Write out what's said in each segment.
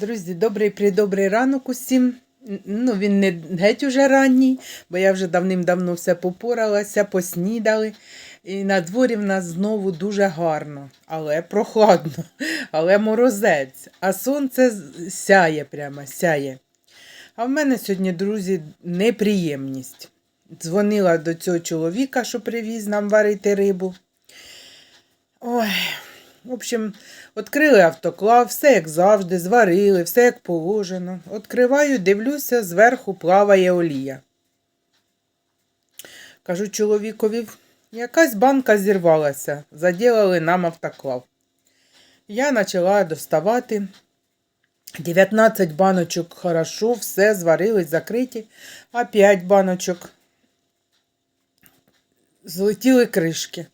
Друзі, добрий придобрий ранок усім. Ну, він не геть уже ранній, бо я вже давним-давно все попоралася, поснідали. І на дворі в нас знову дуже гарно, але прохладно, але морозець, а сонце сяє прямо, сяє. А в мене сьогодні, друзі, неприємність. Дзвонила до цього чоловіка, що привіз нам варити рибу. Ой, в общем, відкрили автоклав, все як завжди, зварили, все як положено. Відкриваю, дивлюся, зверху плаває олія. Кажу чоловікові, якась банка зірвалася, заділили нам автоклав. Я почала доставати. 19 баночок хорошо, все зварились, закриті, а 5 баночок злетіли кришки.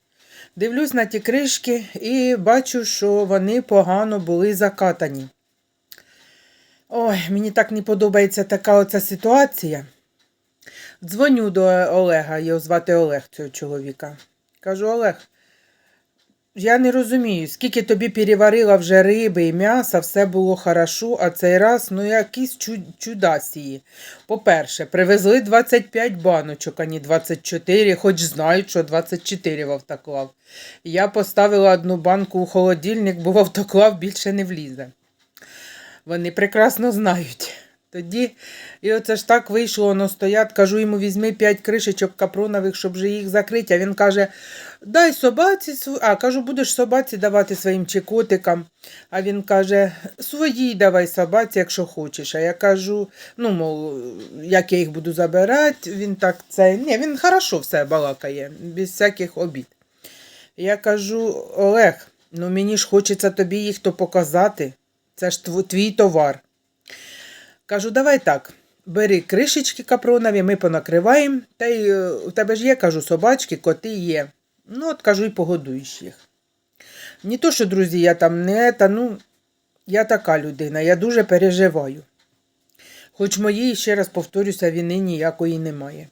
Дивлюсь на ті кришки і бачу, що вони погано були закатані. Ой, мені так не подобається така оця ситуація. Дзвоню до Олега, його звати Олег цього чоловіка. Кажу, Олег, я не розумію, скільки тобі переварила вже риби і м'яса, все було хорошо, а цей раз ну якісь чу- чудасії. По-перше, привезли 25 баночок, а не 24, хоч знають, що 24 в автоклав. Я поставила одну банку у холодильник, бо в автоклав більше не влізе. Вони прекрасно знають. Тоді, і оце ж так вийшло, воно стоять, кажу йому, візьми 5 кришечок капронових, щоб же їх закрити. А він каже, дай собаці, а кажу, будеш собаці давати своїм чи котикам. А він каже, своїй давай собаці, якщо хочеш. А я кажу, ну, мов, як я їх буду забирати, він так це. Ні, він хорошо все балакає, без всяких обід. Я кажу, Олег, ну мені ж хочеться тобі їх то показати. Це ж твій товар. Кажу, давай так. Бери кришечки капронові, ми понакриваємо. Та й е, у тебе ж є, кажу, собачки, коти є. Ну, от кажу, і погодуєш їх. Не то, що, друзі, я там не та, ну, я така людина, я дуже переживаю. Хоч моїй, ще раз повторюся, вини ніякої немає.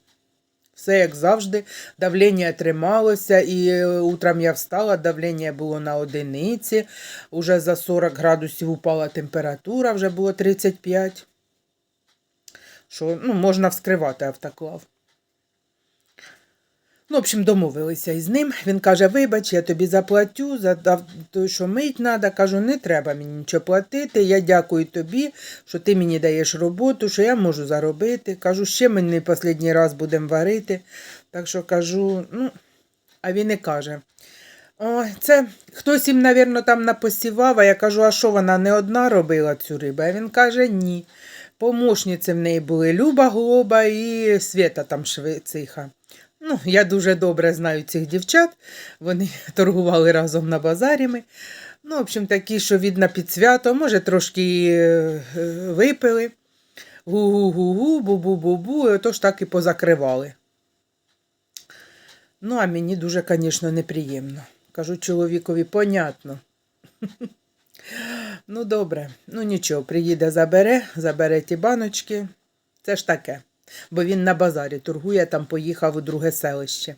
Все як завжди, давлення трималося, і е, утром я встала, давлення було на одиниці, уже за 40 градусів упала температура, вже було 35. Що ну, можна вскривати автоклав. Ну, в общем, домовилися із ним. Він каже: вибач, я тобі заплатю за те, що мить треба. Кажу, не треба мені нічого платити. Я дякую тобі, що ти мені даєш роботу, що я можу заробити. Кажу, ще ми не останній раз будемо варити. Так що кажу, ну, а він і каже. Ой, це хтось їм, мабуть, там напосівав, а я кажу, а що вона не одна робила цю рибу? А він каже, ні. Помощниці в неї були Люба Глоба і Свята там швециха. Ну, я дуже добре знаю цих дівчат. Вони торгували разом на базарі. Ну, в общем, такі, що видно під свято, може, трошки е, випили. Гу-гу-гу-гу, бу-бу-бу-бу, і отож так і позакривали. Ну, а мені дуже, звісно, неприємно. Кажу чоловікові, понятно. Ну, добре, ну нічого, приїде, забере, забере ті баночки. Це ж таке. Бо він на базарі торгує, там поїхав у друге селище.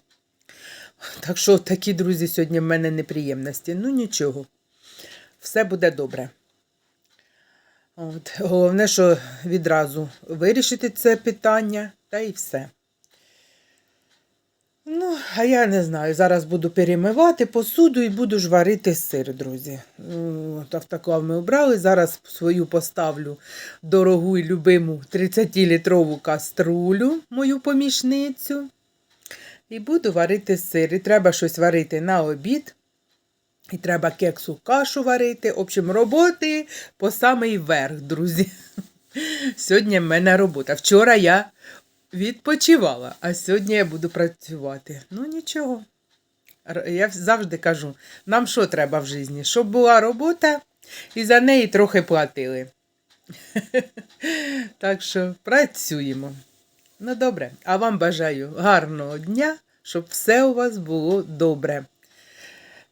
Так що такі, друзі, сьогодні в мене неприємності. Ну нічого, все буде добре. От. Головне, що відразу вирішити це питання, та і все. Ну, а я не знаю. Зараз буду перемивати посуду і буду ж варити сир, друзі. Ну, автоклав ми обрали. Зараз свою поставлю дорогу і любиму 30-літрову каструлю, мою помічницю. І буду варити сир. І треба щось варити на обід. І треба кексу кашу варити. В общем, роботи по самий верх, друзі. Сьогодні в мене робота. Вчора я відпочивала, а сьогодні я буду працювати. Ну нічого. Я завжди кажу, нам що треба в житті? Щоб була робота і за неї трохи платили. Так що працюємо. Ну добре, а вам бажаю гарного дня, щоб все у вас було добре.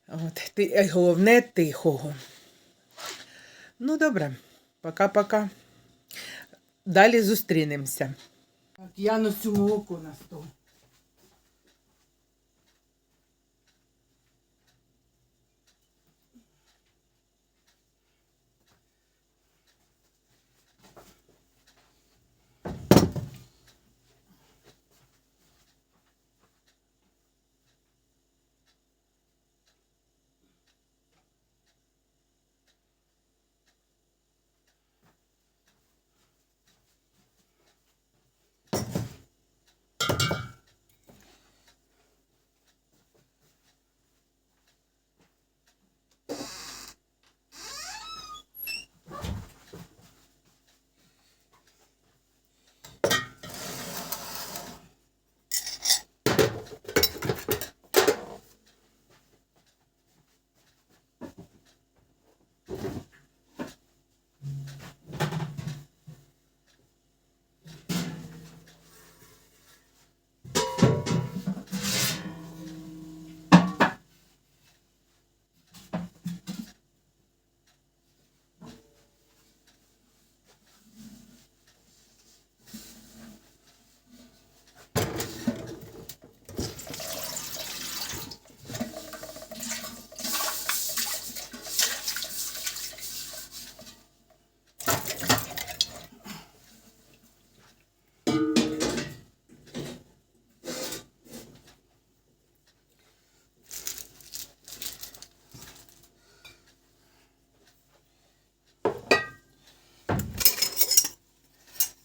От, ти, е, головне тихого. Ну добре, пока-пока. Далі зустрінемося. Так, я носю молоко на стол.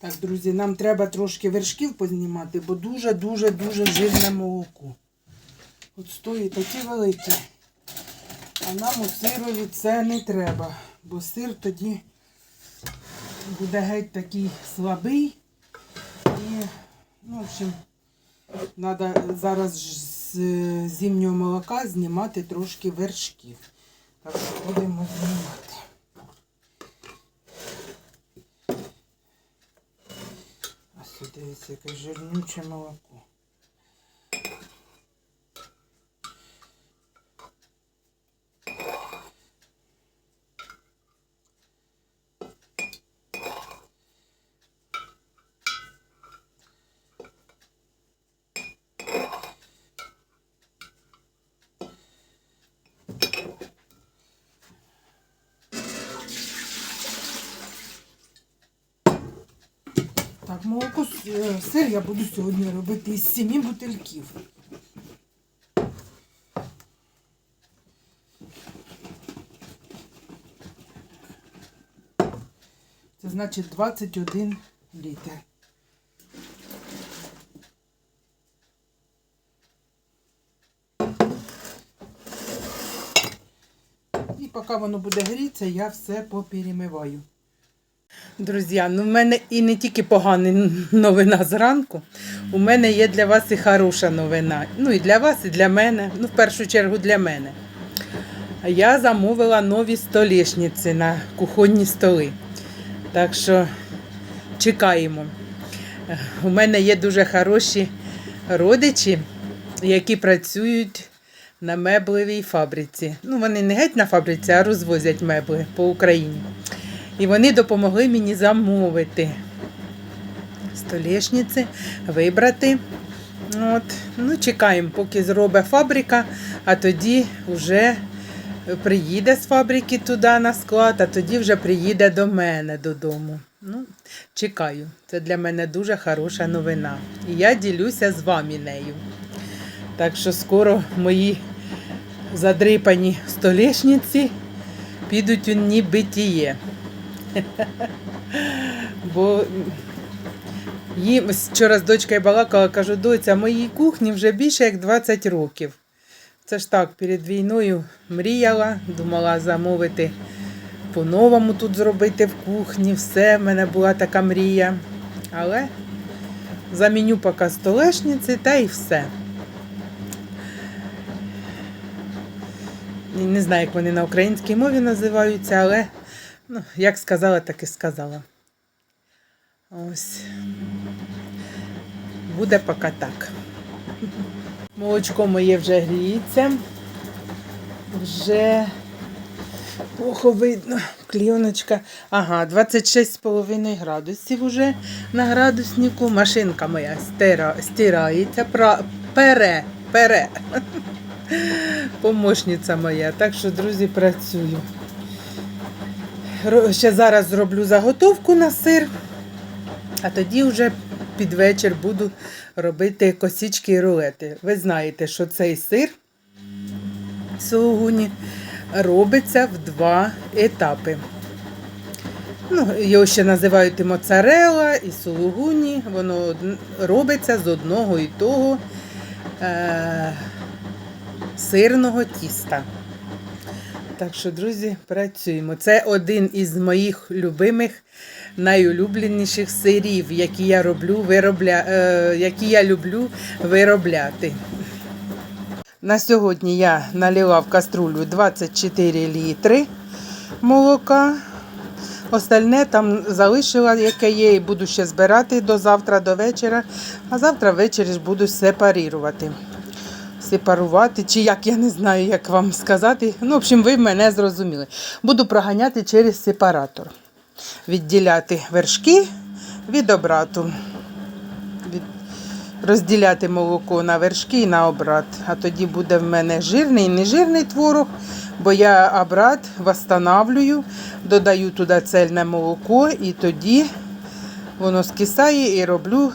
Так, друзі, нам треба трошки вершків познімати, бо дуже-дуже-дуже жирне молоко. От стоїть такі великі. А нам у сирові це не треба, бо сир тоді буде геть такий слабий. І, ну, в общем, треба зараз з зимнього молока знімати трошки вершків. Так що будемо знімати. А сюди дивіться, яке жирнюче молоко. Так, молоко, с- е, сир я буду сьогодні робити із семи бутильків. Це значить 21 літр. І поки воно буде грітися, я все поперемиваю. Друзі, ну в мене і не тільки погана новина зранку. У мене є для вас і хороша новина. Ну і для вас, і для мене. Ну, в першу чергу для мене. Я замовила нові столішниці на кухонні столи. Так що чекаємо. У мене є дуже хороші родичі, які працюють на меблевій фабриці. Ну, вони не геть на фабриці, а розвозять мебли по Україні. І вони допомогли мені замовити столішниці, вибрати. От. Ну, чекаємо, поки зробить фабрика, а тоді вже приїде з фабрики туди на склад, а тоді вже приїде до мене додому. Ну, чекаю. Це для мене дуже хороша новина. І я ділюся з вами нею. Так що скоро мої задрипані столішниці підуть у небитіє. Бо їм вчора з дочкою балакала, кажу, доця, моїй кухні вже більше як 20 років. Це ж так, перед війною мріяла, думала замовити по-новому тут зробити в кухні. Все, в мене була така мрія. Але заміню поки столешниці та і все. Не знаю, як вони на українській мові називаються, але ну, як сказала, так і сказала. Ось. Буде поки так. Молочко моє вже гріється. Вже плохо видно. Кліоночка. Ага, 26,5 градусів уже на градуснику. Машинка моя стира, стирається, пра, пере, пере. Помощниця моя. Так що, друзі, працюю. Ще зараз зроблю заготовку на сир, а тоді вже під вечір буду робити косічки і рулети. Ви знаєте, що цей сир сулугуні робиться в два етапи. Ну, його ще називають і моцарелла, і сулугуні. Воно робиться з одного і того е- сирного тіста. Так що, друзі, працюємо. Це один із моїх любимих, найулюбленіших сирів, які я роблю, виробля... е, які я люблю виробляти. На сьогодні я налила в каструлю 24 літри молока. Остальне там залишила, яке є, і буду ще збирати до завтра, до вечора. А завтра ввечері ж буду сепарувати. Сепарувати, чи як я не знаю, як вам сказати. Ну, в общем, ви мене зрозуміли. Буду проганяти через сепаратор. Відділяти вершки від обрату. Від... Розділяти молоко на вершки і на обрат. А тоді буде в мене жирний і нежирний творог, бо я обрат восстанавлюю, додаю туди цельне молоко і тоді воно скисає і роблю,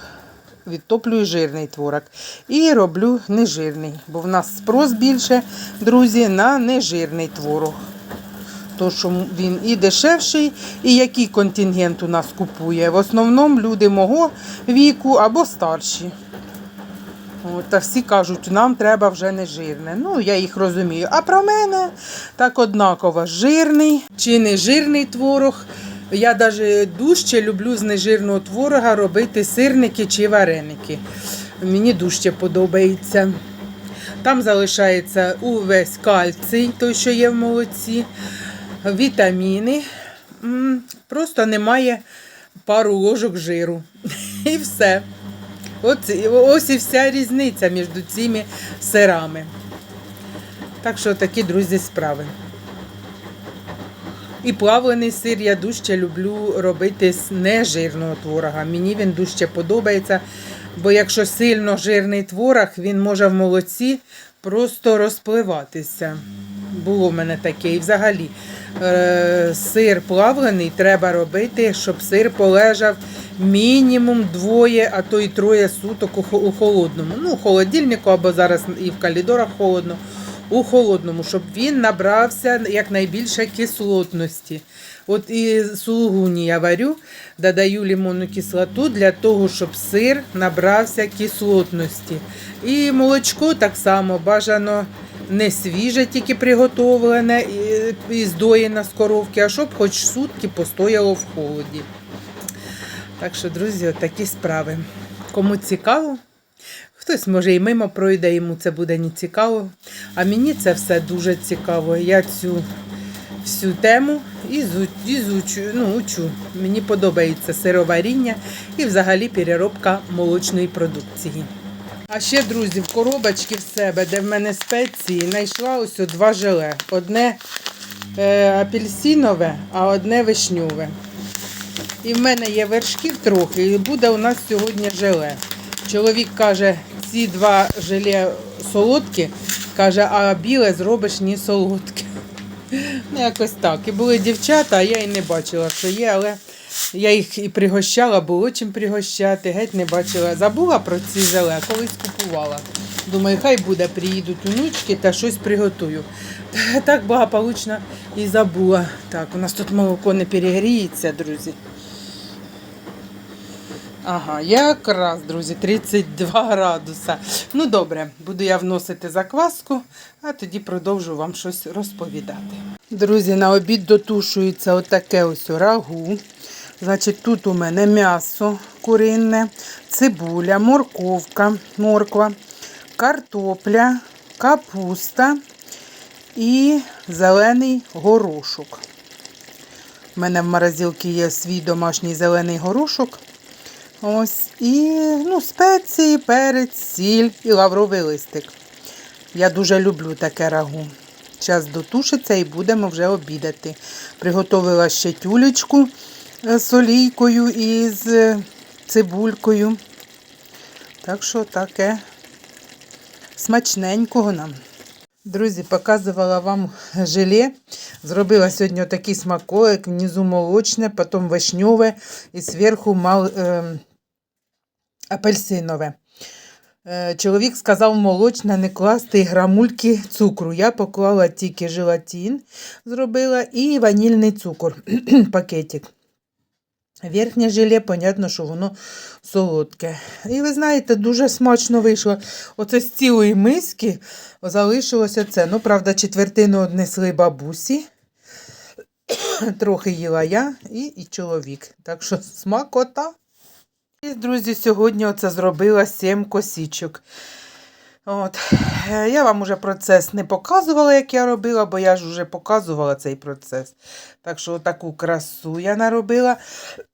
відтоплюю жирний творог. І роблю нежирний, бо в нас спрос більше, друзі, на нежирний творог. то що він і дешевший, і який контингент у нас купує. В основному люди мого віку або старші. Та всі кажуть, нам треба вже не жирне. Ну, я їх розумію. А про мене так однаково жирний чи не жирний творог. Я навіть дужче люблю з нежирного творога робити сирники чи вареники. Мені дужче подобається. Там залишається увесь кальцій, той, що є в молоці, вітаміни. Просто немає пару ложок жиру. І все. От, ось і вся різниця між цими сирами. Так що такі, друзі, справи. І плавлений сир я дужче люблю робити з нежирного творога. Мені він дужче подобається, бо якщо сильно жирний творог, він може в молоці просто розпливатися. Було в мене таке. І взагалі е, сир плавлений треба робити, щоб сир полежав мінімум двоє, а то й троє суток у, хо- у холодному. Ну, у холодильнику або зараз і в калідорах холодно. У холодному, щоб він набрався якнайбільше кислотності. От і сулугуні я варю, додаю лимонну кислоту для того, щоб сир набрався кислотності. І молочко так само бажано не свіже, тільки приготовлене і, здоєне з коровки, а щоб хоч сутки постояло в холоді. Так що, друзі, такі справи. Кому цікаво, хтось може і мимо пройде, йому це буде не цікаво. А мені це все дуже цікаво. Я цю всю тему ізу- ізучу, ну, учу. Мені подобається сироваріння і взагалі переробка молочної продукції. А ще, друзі, в коробочці в себе, де в мене спеції, знайшла ось два желе. Одне е, апельсинове, а одне вишньове. І в мене є вершків трохи, і буде у нас сьогодні желе. Чоловік каже, ці два желе солодкі, каже, а біле зробиш не солодке. Ну, якось так. І були дівчата, а я і не бачила, що є, але я їх і пригощала, було чим пригощати, геть не бачила. Забула про ці желе, колись купувала. Думаю, хай буде, приїдуть онучки та щось приготую. Так благополучно і забула. Так, у нас тут молоко не перегріється, друзі. Ага, якраз, друзі, 32 градуса. Ну добре, буду я вносити закваску, а тоді продовжу вам щось розповідати. Друзі, на обід дотушується отаке ось рагу. Значить, тут у мене м'ясо куринне, цибуля, морковка, морква, картопля, капуста і зелений горошок. У мене в морозилці є свій домашній зелений горошок. Ось, і ну, спеції, перець, сіль і лавровий листик. Я дуже люблю таке рагу. Зараз дотушиться і будемо вже обідати. Приготовила ще тюлечку е, з олійкою і з е, цибулькою. Так що таке смачненького нам. Друзі, показувала вам желе. Зробила сьогодні такий смаколик, внизу молочне, потім вишньове і зверху мал, е, апельсинове. Е, Чоловік сказав молочне не класти грамульки цукру. Я поклала тільки желатин, зробила і ванільний цукор, пакетик. Верхнє желе, понятно, що воно солодке. І ви знаєте, дуже смачно вийшло. Оце з цілої миски залишилося це. Ну, правда, четвертину однесли бабусі. Трохи їла я і, і чоловік. Так що смакота. І, друзі, сьогодні оце зробила 7 косічок. От. Я вам уже процес не показувала, як я робила, бо я ж вже показувала цей процес. Так що таку красу я наробила.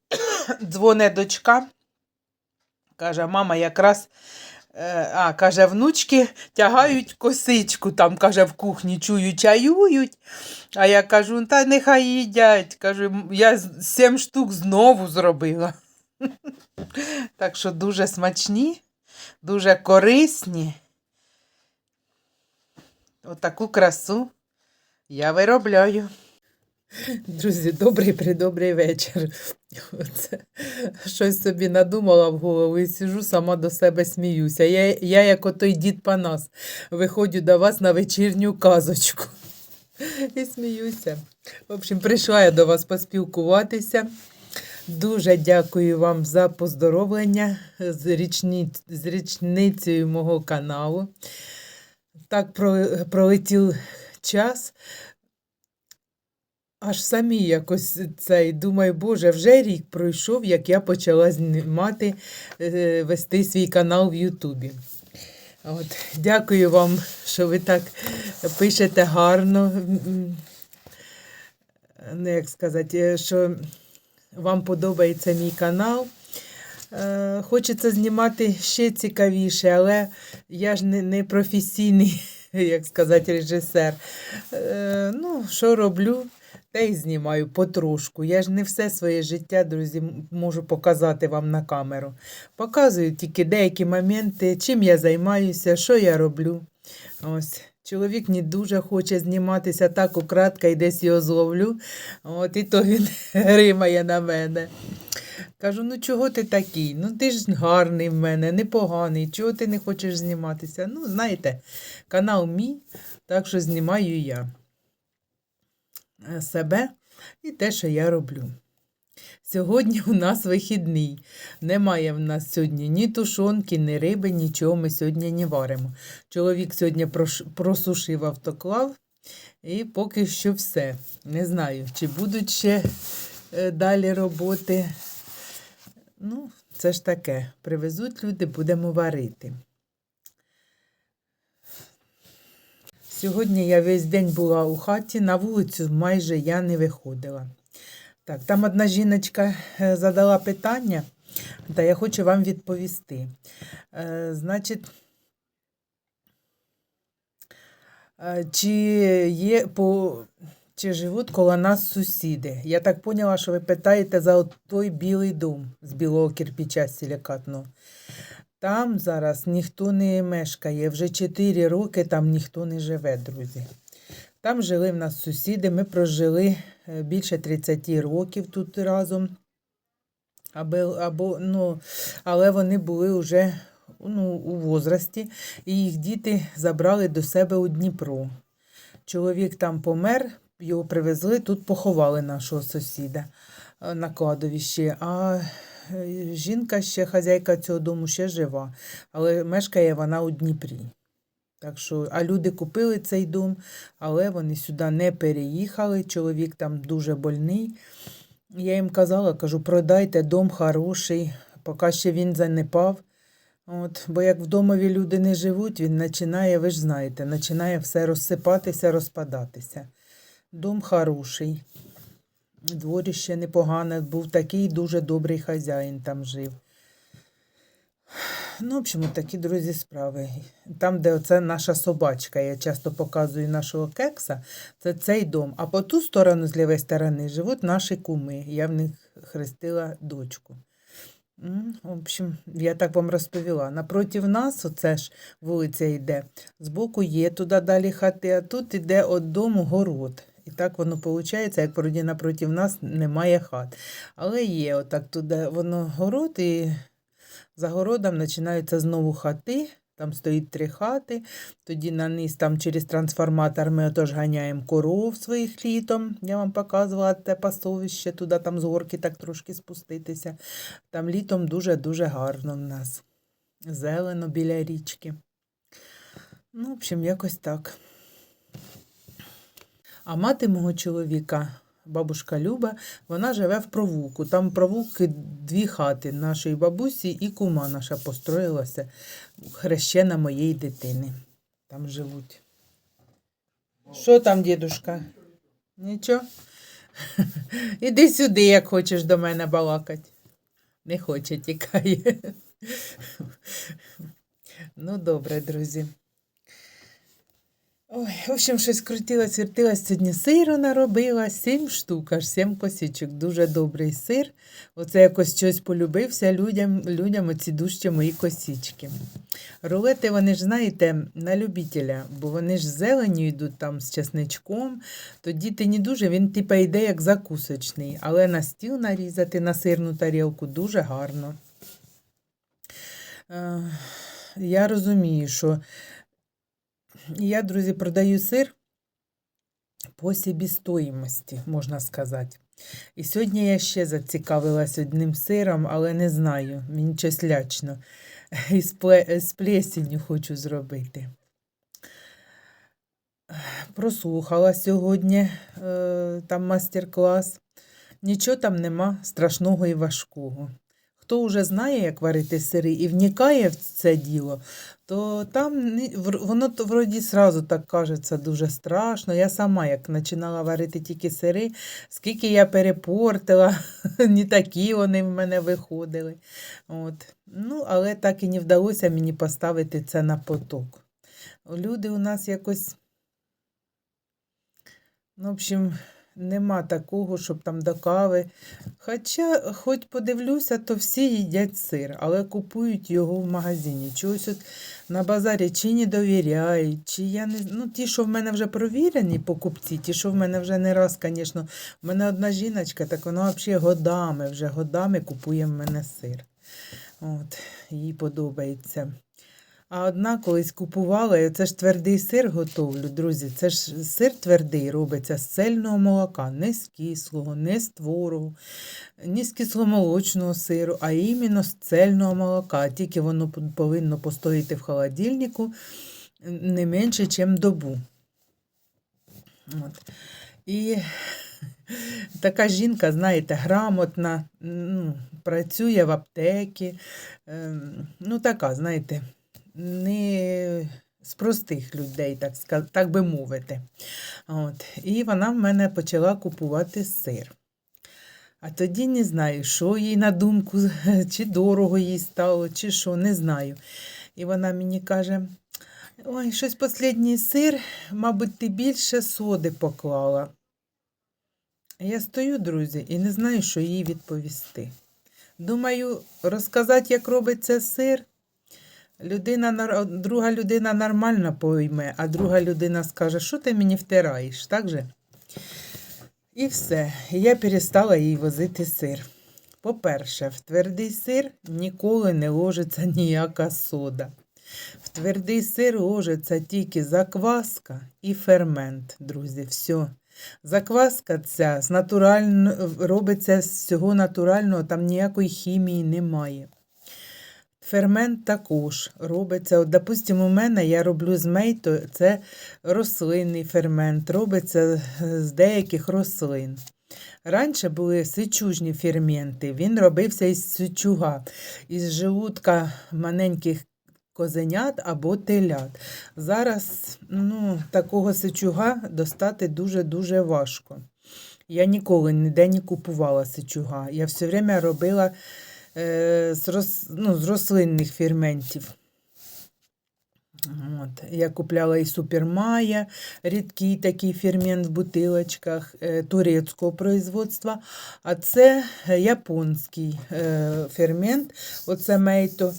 Дзвоне дочка. Каже, мама, якраз. е, А, каже, внучки тягають косичку, там, каже, в кухні чую, чаюють. А я кажу, та нехай їдять. Кажу, я сім штук знову зробила. Так що дуже смачні, дуже корисні. Отаку красу я виробляю. Друзі, добрий придобрий вечір. Оце щось собі надумала в голову і сижу, сама до себе сміюся. Я, я як отой дід Панас, виходжу до вас на вечірню казочку. і сміюся. В общем, прийшла я до вас поспілкуватися. Дуже дякую вам за поздоровлення з, річні... з річницею мого каналу. Так пролетів час. Аж самі якось цей думаю, Боже, вже рік пройшов, як я почала знімати, е, вести свій канал в Ютубі. От, дякую вам, що ви так пишете гарно. Ну, як сказати, е, що вам подобається мій канал. Е, Хочеться знімати ще цікавіше, але я ж не, професійний, як сказати, режисер. Е, Ну, що роблю, те й знімаю потрошку. Я ж не все своє життя, друзі, можу показати вам на камеру. Показую тільки деякі моменти, чим я займаюся, що я роблю. Ось. Чоловік не дуже хоче зніматися так украдка і десь його зловлю. От і то він гримає на мене. Кажу, ну чого ти такий? Ну ти ж гарний в мене, непоганий. Чого ти не хочеш зніматися? Ну, знаєте, канал мій, так що знімаю я е, себе і те, що я роблю. Сьогодні у нас вихідний. Немає в нас сьогодні ні тушонки, ні риби, нічого ми сьогодні не варимо. Чоловік сьогодні просушив автоклав, і поки що все. Не знаю, чи будуть ще е, далі роботи. Ну, це ж таке. Привезуть люди, будемо варити. Сьогодні я весь день була у хаті, на вулицю майже я не виходила. Так, там одна жіночка е, задала питання, та я хочу вам відповісти. Е, Значить, е, чи є по. Чи живуть коло нас сусіди? Я так поняла, що ви питаєте за той білий дом з білого кирпича силікатного. Там зараз ніхто не мешкає. Вже 4 роки там ніхто не живе, друзі. Там жили в нас сусіди, ми прожили е, більше 30 років тут разом. Аби, або, ну, але вони були вже ну, у возрасті, і їх діти забрали до себе у Дніпро. Чоловік там помер, його привезли, тут поховали нашого сусіда е, на кладовищі. А е, жінка ще, хазяйка цього дому, ще жива, але мешкає вона у Дніпрі. Так що, а люди купили цей дом, але вони сюди не переїхали. Чоловік там дуже больний. Я їм казала, кажу, продайте дом хороший, поки ще він занепав. От, бо як в домові люди не живуть, він починає, ви ж знаєте, починає все розсипатися, розпадатися. Дом хороший, дворище непогане, був такий дуже добрий хазяїн там жив. Ну, в общем, такі друзі справи. Там, де оце наша собачка, я часто показую нашого кекса, це цей дом. А по ту сторону, з лівої сторони, живуть наші куми. Я в них хрестила дочку. В общем, я так вам розповіла. Напротив нас, оце ж вулиця йде, збоку є туди далі хати, а тут йде від дому город. І так воно виходить, як вроді напротив нас немає хат. Але є отак туди воно город, і за городом починаються знову хати. Там стоїть три хати. Тоді на низ там через трансформатор ми отож ганяємо коров своїх літом. Я вам показувала те пасовище, туди там з горки так трошки спуститися. Там літом дуже-дуже гарно в нас. Зелено біля річки. Ну, в общем, якось так. А мати мого чоловіка, бабушка Люба, вона живе в провулку. Там провулки дві хати нашої бабусі і кума наша построїлася, хрещена моєї дитини. Там живуть. Що там, дідушка? Нічого? Іди сюди, як хочеш до мене балакати. Не хоче, тікає. Ну, добре, друзі. Ой, в общем, щось крутилось, вертилось. Сьогодні сиру наробила, сім штук, аж сім косичок. Дуже добрий сир. Оце якось щось полюбився людям, людям оці дужче мої косички. Рулети, вони ж, знаєте, на любителя, бо вони ж з зеленю йдуть там з чесничком. Тоді ти не дуже, він типа йде як закусочний, але на стіл нарізати на сирну тарілку дуже гарно. Е, Я розумію, що я, друзі, продаю сир по собі можна сказати. І сьогодні я ще зацікавилась одним сиром, але не знаю, мені щось лячно. З плесенью хочу зробити. Прослухала сьогодні е, там мастер-клас. Нічого там нема страшного і важкого. Хто вже знає, як варити сири і вникає в це діло, то там воно то вроді сразу так кажеться дуже страшно. Я сама, як починала варити тільки сири, скільки я перепортила, не такі вони в мене виходили. От. Ну, але так і не вдалося мені поставити це на поток. Люди у нас якось. Ну, в общем, нема такого, щоб там до кави. Хоча, хоч подивлюся, то всі їдять сир, але купують його в магазині. Чогось от на базарі чи не довіряють, чи я не ну, ті, що в мене вже провірені покупці, ті, що в мене вже не раз, звісно, в мене одна жіночка, так вона взагалі годами, вже годами купує в мене сир. От, їй подобається. А одна колись купувала, це ж твердий сир готовлю, друзі. Це ж сир твердий робиться з цельного молока, не з кислого, не з творогу, ні з кисломолочного сиру, а іменно з цельного молока. Тільки воно повинно постояти в холодильнику не менше, ніж добу. От. І така жінка, знаєте, грамотна, ну, працює в аптекі. ем, Ну, така, знаєте, не з простих людей, так, так би мовити. От. І вона в мене почала купувати сир. А тоді не знаю, що їй на думку, чи дорого їй стало, чи що, не знаю. І вона мені каже: ой, щось останній сир, мабуть, ти більше соди поклала. Я стою, друзі, і не знаю, що їй відповісти. Думаю, розказати, як робиться сир. Людина, друга людина нормально пойме, а друга людина скаже, що ти мені втираєш, так же? І все. Я перестала їй возити сир. По-перше, в твердий сир ніколи не ложиться ніяка сода. В твердий сир ложиться тільки закваска і фермент, друзі. Все. Закваска ця з натурально, робиться з всього натурального, там ніякої хімії немає. Фермент також робиться. От, допустимо, у мене я роблю з мейто, це рослинний фермент, робиться з деяких рослин. Раніше були сичужні ферменти, він робився із сичуга, із желудка маленьких козенят або телят. Зараз ну, такого сичуга достати дуже-дуже важко. Я ніколи ніде не купувала сичуга. Я все время робила з, рос, ну, з рослинних ферментів. От. Я купляла і супермая, рідкий такий фермент в бутилочках е, турецького производства, а це е, японський е, фермент, оце мейто.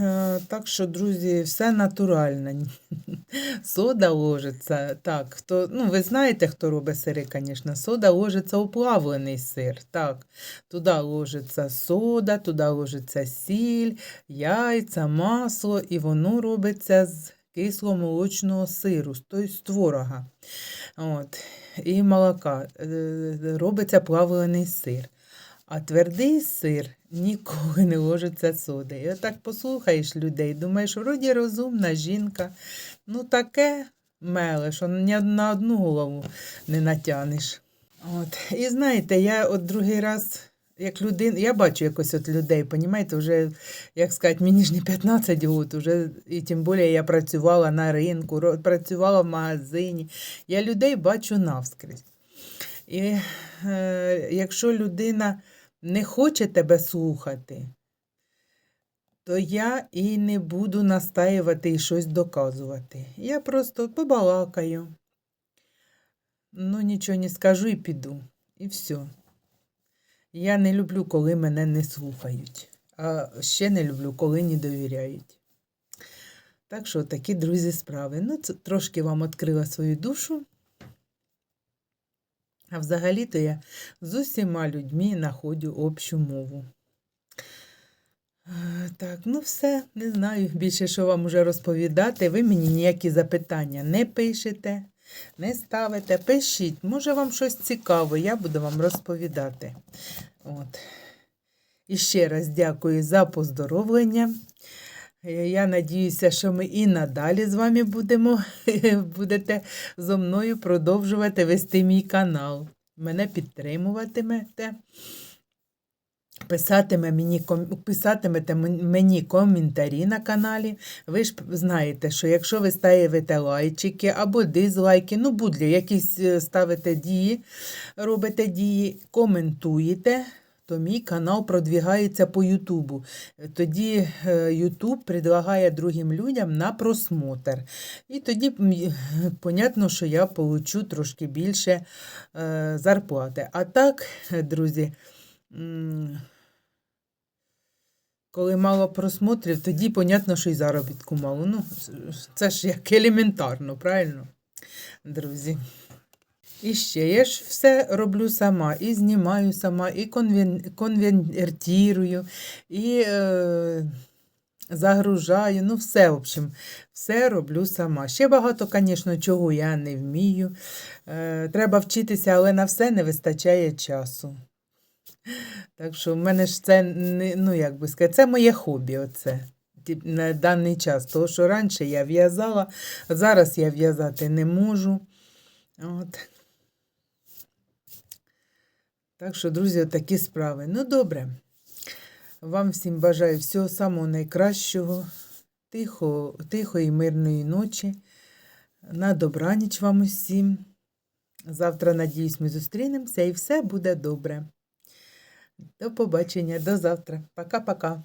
Е, Так що, друзі, все натуральне. Сода ложиться. Так, хто, ну, ви знаєте, хто робить сири, звісно. Сода ложиться у плавлений сир. Так, туди ложиться сода, туди ложиться сіль, яйця, масло, і воно робиться з кисломолочного сиру, той з творога. От. І молока. Е, Робиться плавлений сир. А твердий сир ніколи не ложиться соди. І отак послухаєш людей, думаєш, вроді розумна жінка, ну таке меле, що ні на одну голову не натянеш. От. І знаєте, я от другий раз, як людина, я бачу якось от людей, понімаєте, вже, як сказати, мені ж не 15 років, вже, і тим більше я працювала на ринку, працювала в магазині. Я людей бачу навскрізь. І е, якщо людина не хоче тебе слухати, то я і не буду настаювати і щось доказувати. Я просто побалакаю. Ну, нічого не скажу і піду. І все. Я не люблю, коли мене не слухають. А ще не люблю, коли не довіряють. Так що такі друзі справи. Ну, це трошки вам відкрила свою душу. А взагалі-то я з усіма людьми знаходжу общу мову. Е, Так, ну все, не знаю більше, що вам уже розповідати. Ви мені ніякі запитання не пишете, не ставите, пишіть. Може вам щось цікаве, я буду вам розповідати. От. І ще раз дякую за поздоровлення. Е, Я надіюся, що ми і надалі з вами будемо, будете зо мною продовжувати вести мій канал. Мене підтримуватимете. Писатиме мені, писатимете мені коментарі на каналі. Ви ж знаєте, що якщо ви ставите лайчики або дизлайки, ну будь якісь е, ставите дії, робите дії, коментуєте, то мій канал продвігається по Ютубу. Тоді е, Ютуб предлагає другим людям на просмотр. І тоді понятно, що я получу трошки більше е, зарплати. А так, друзі. коли мало просмотрів, тоді понятно, що й заробітку мало. Ну, це ж як елементарно, правильно, друзі? І ще я ж все роблю сама, і знімаю сама, і конвертірую, і е... загружаю. Ну, все, в общем, все роблю сама. Ще багато, звісно, чого я не вмію. Е... Треба вчитися, але на все не вистачає часу. Так що в мене ж це не, ну як би сказати, це моє хобі, оце. На даний час. Тому що раніше я в'язала, зараз я в'язати не можу. От. Так що, друзі, такі справи. Ну, добре. Вам всім бажаю всього самого найкращого, тихо, тихої, мирної ночі. На добраніч вам усім. Завтра, надіюсь, ми зустрінемося і все буде добре. До побачення, до завтра. Пока-пока.